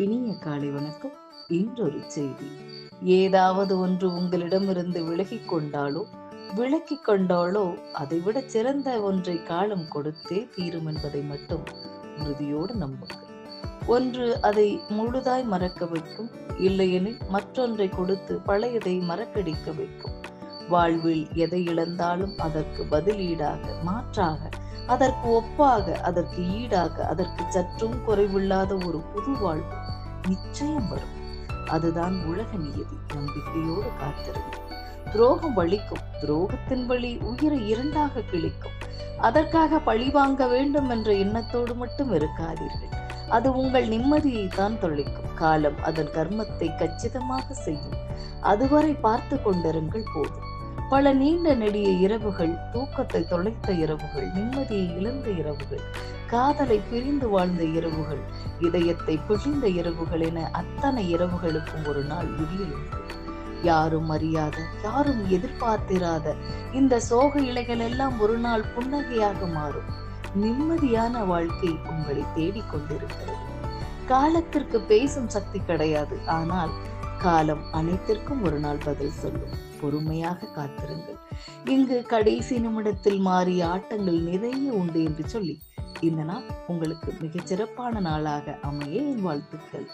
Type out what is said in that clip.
இனிய காலை வணக்கம். இன்றொரு செய்தி. ஏதாவது ஒன்று உங்களிடமிருந்து விலகிக் கொண்டாலோ விலக்கிக் கொண்டாலோ அதைவிட சிறந்த ஒன்றை காலம் கொடுத்தே தீரும் என்பதை மட்டும் உறுதியோடு நம்புங்கள். ஒன்று அதை முழுதாய் மறக்க வைக்கும். இல்லையெனில் மற்றொன்றை கொடுத்து பழையதை மறக்கடிக்க வைக்கும். வாழ்வில் எதை இழந்தாலும் அதற்கு பதிலீடாக மாற்றாக அதற்கு ஒப்பாக அதற்கு ஈடாக அதற்கு சற்றும் குறைவில்லாத ஒரு புது வாழ்வு நிச்சயம் வரும். அதுதான் உலக நியதி நம்பிக்கையோடு காத்திருங்க துரோகம் வலிக்கும் துரோகத்தின் வழி உயிரை இரண்டாக கிழிக்கும். அதற்காக பழி வாங்க வேண்டும் என்ற எண்ணத்தோடு மட்டும் இருக்காதீர்கள். அது உங்கள் நிம்மதியை தான் தொலைக்கும் காலம் அதன் கர்மத்தை கச்சிதமாக செய்யும். அதுவரை பார்த்து கொண்டிருங்கள் போதும். பல நீண்ட நெடிய இரவுகள் தூக்கத்தை தொலைத்த இரவுகள் நிம்மதியை இழந்த இரவுகள் காதலை பிரிந்து வாழ்ந்த இரவுகள் இதயத்தை பிழிந்த இரவுகள் என அத்தனை இரவுகளுக்கும் ஒரு நாள் விடியல் உண்டு யாரும் அறியாத யாரும் எதிர்பார்த்திராத இந்த சோக இலைகள் எல்லாம் ஒரு நாள் புன்னகையாக மாறும். நிம்மதியான வாழ்க்கை உங்களை தேடிக்கொண்டிருக்கிறது. காலத்திற்கு பேசும் சக்தி கிடையாது. ஆனால் காலம் அனைத்திற்கும் ஒரு நாள் பதில் சொல்லும். பொறுமையாக காத்திருங்கள். இங்கு கடைசி நிமிடத்தில் மாறிய ஆட்டங்கள் நிறைய உண்டு என்று சொல்லி இந்த நாள் உங்களுக்கு மிகச் சிறப்பான நாளாக அமைய என் வாழ்த்துக்கள்.